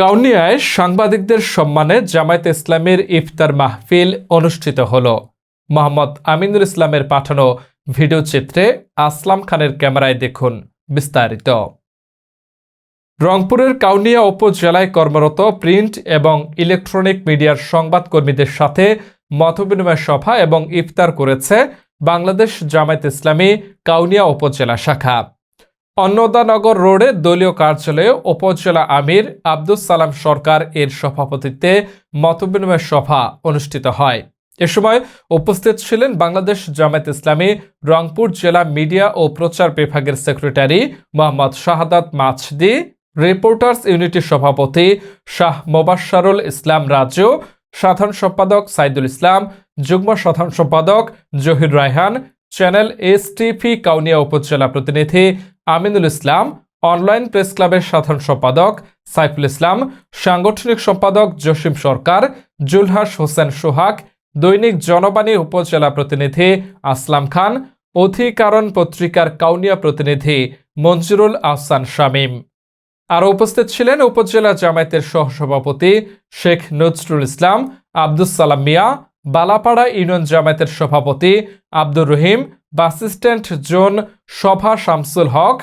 কাউনিয়ায় সাংবাদিকদের সম্মানে জামায়াত ইসলামের ইফতার মাহফিল অনুষ্ঠিত হল। মোহাম্মদ আমিনুল ইসলামের পাঠানো ভিডিও চিত্রে আসলাম খানের ক্যামেরায় দেখুন বিস্তারিত। রংপুরের কাউনিয়া উপজেলায় কর্মরত প্রিন্ট এবং ইলেকট্রনিক মিডিয়ার সংবাদকর্মীদের সাথে মতবিনিময় সভা এবং ইফতার করেছে বাংলাদেশ জামায়াত ইসলামী কাউনিয়া উপজেলা শাখা। অন্নদানগর রোডে দলীয় কার্যালয়ে উপজেলা আমির আব্দুস সালাম সরকার এর সভাপতিত্বে মতবিনিময় সভা অনুষ্ঠিত হয়। এ সময় উপস্থিত ছিলেন বাংলাদেশ জামায়াত ইসলামী, রংপুর জেলা মিডিয়া ও প্রচার বিভাগের সেক্রেটারি মোহাম্মদ শাহাদাত মাছদি রিপোর্টার্স ইউনিটির সভাপতি শাহ মোবাশ্বারুল ইসলাম রাজু, সাধারণ সম্পাদক সাইদুল ইসলাম, যুগ্ম সাধারণ সম্পাদক Jahir Raihan channel S TV Kaunia উপজেলা প্রতিনিধি আমিনুল ইসলাম, অনলাইন প্রেস ক্লাবের সাধারণ সম্পাদক সাইফুল ইসলাম, সাংগঠনিক সম্পাদক জসিম সরকার, জুলহাস হোসেন সোহাগ, দৈনিক জনবাণী উপজেলা প্রতিনিধি আসলাম খান, অধিকারণ পত্রিকার কাউনিয়া প্রতিনিধি মঞ্জুরুল আহসান শামীম। আরও উপস্থিত ছিলেন উপজেলা জামায়াতের সহসভাপতি শেখ নজরুল ইসলাম, আব্দুস সালাম মিয়া বালাপাড়া ইউনিয়ন জামায়াতের সভাপতি আব্দুর রহিম বাসিস্ট্যান্ট জোন সভা শামসুল হক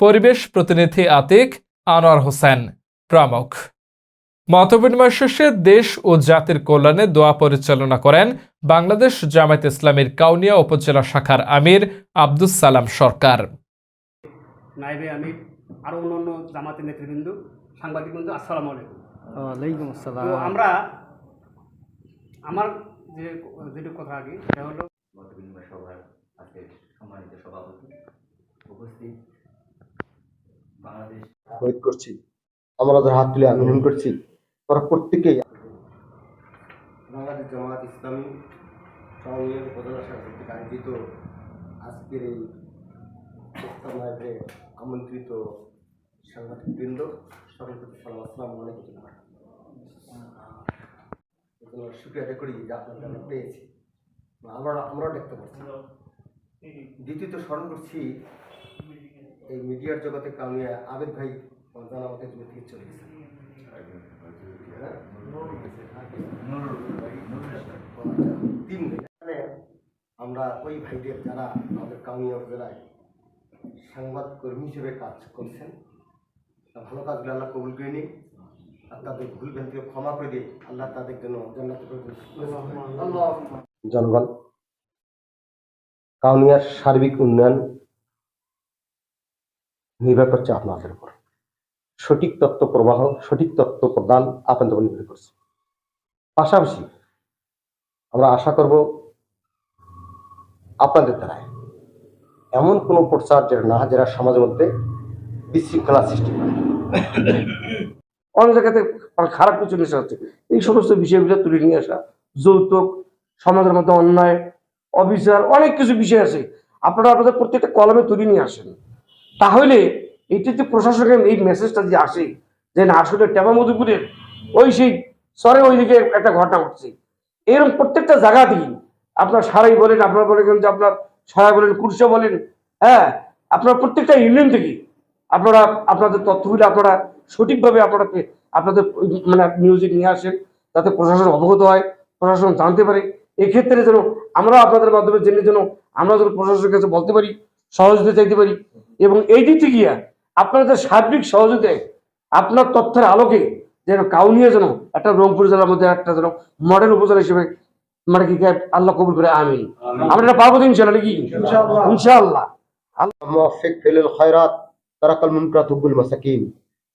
পরিবেশ প্রতিনিধি আতিক আনোয়ার হোসেন প্রমুখ। মতবিনিময় শেষে দেশ ও জাতির কল্যাণে দোয়া পরিচালনা করেন বাংলাদেশ জামায়াত ইসলামের কাউনিয়া উপজেলা শাখার আমির আব্দুস সালাম সরকার। নাইবে আমি আরও অন্য অন্য জামাতের নেতৃবৃন্দ সাংবাদিক বন্ধু আসসালামু আলাইকুম। আসসালাম। আমরা আমার যে যেটুকু কথা আগে সেটা হলো মত বিনিময় সভার আজকের সম্মানিত সভাপতি উপস্থিত। বাংলাদেশ ওয়েট করছি আমরা ওদের হাত তুলে আন্দোলন করছি তোরা প্রত্যেকেই বাংলাদেশ জামাত ইসলামী সঙ্গে উপজেলা কর্তৃক আয়োজিত আজকের এই আমন্ত্রিত সাংবাদিকবৃন্দ সকল প্রতি সালাম আসসালামু আলাইকুম। এজন্য শুক্রিয়া করি যে আমরা পেয়েছি। আমরা আমরাও দেখতে পাচ্ছি দ্বিতীয়ত স্মরণ করছি, এই মিডিয়ার জগতে কামিয়া আবেদ ভাই জানা আমাকে তুমি থেকে চলে গেছে? তিন আমরা ওই ভাইদের যারা আমাদের কাউনিয়া উপজেলায় সংবাদ কর্মী হিসেবে কাজ করছেন, ভালো কাজগুলো আল্লাহ কবুল করে নিন আর তাদের ভুল ক্ষমা করে দিয়ে আল্লাহ তাদের জন্য জান্নাতে জনগণ কাউনিয়ার সার্বিক উন্নয়ন নির্ভর করছে আপনাদের উপর। সঠিক তত্ত্ব প্রবাহ সঠিক তত্ত্ব প্রদান আপনাদের উপর নির্ভর করছে। পাশাপাশি আমরা আশা করব আপনাদের দ্বারায় এমন কোনো প্রচার যেটা না যারা সমাজের মধ্যে বিশৃঙ্খলা সৃষ্টি করে। অনেক জায়গাতে খারাপ কিছু নেশা হচ্ছে। এই সমস্ত বিষয়গুলো তুলে নিয়ে আসা, যৌতুক, সমাজের মধ্যে অন্যায়, অবিচার, অনেক কিছু বিষয় আছে। আপনারা আপনাদের প্রত্যেকটা কলমে তুলে নিয়ে আসেন। তাহলে এটি যে প্রশাসনের এই মেসেজটা যে আসে, যে না, আসলে টেমা মধুপুরের ওই সেই সরে ওইদিকে একটা ঘটনা ঘটছে। এরকম প্রত্যেকটা জায়গাতেই আপনার সারাই বলেন, আপনার বলেন যে আপনার সারা বলেন, কুরসা বলেন হ্যাঁ আপনার প্রত্যেকটা ইউনিয়ন থেকে আপনারা, আপনাদের তথ্যগুলো আপনারা সঠিকভাবে আপনারা আপনাদের মানে মিউজিক নিয়ে আসেন যাতে প্রশাসন অবগত হয় প্রশাসন জানতে পারে এক্ষেত্রে যেন আমরা আপনাদের মাধ্যমে জেনে যেন আমরা যেন প্রশাসনের কাছে বলতে পারি সহযোগিতা চাইতে পারি এবং এই দিক থেকে আপনাদের সার্বিক সহযোগিতায় আপনার তথ্যের আলোকে যেন কাউনিয়ে যেন একটা রংপুর জেলার মধ্যে একটা যেন মডেল উপজেলা হিসেবে মানে কি আল্লাহ কবুল করে আমি আমরা এটা পাবো দিন ইনশাল্লাহ নাকি ইনশাআল্লাহ আল্লাহ মুওয়াফিক ফিল খায়রাত তারাকাল মুনকাতুল মাসাকিন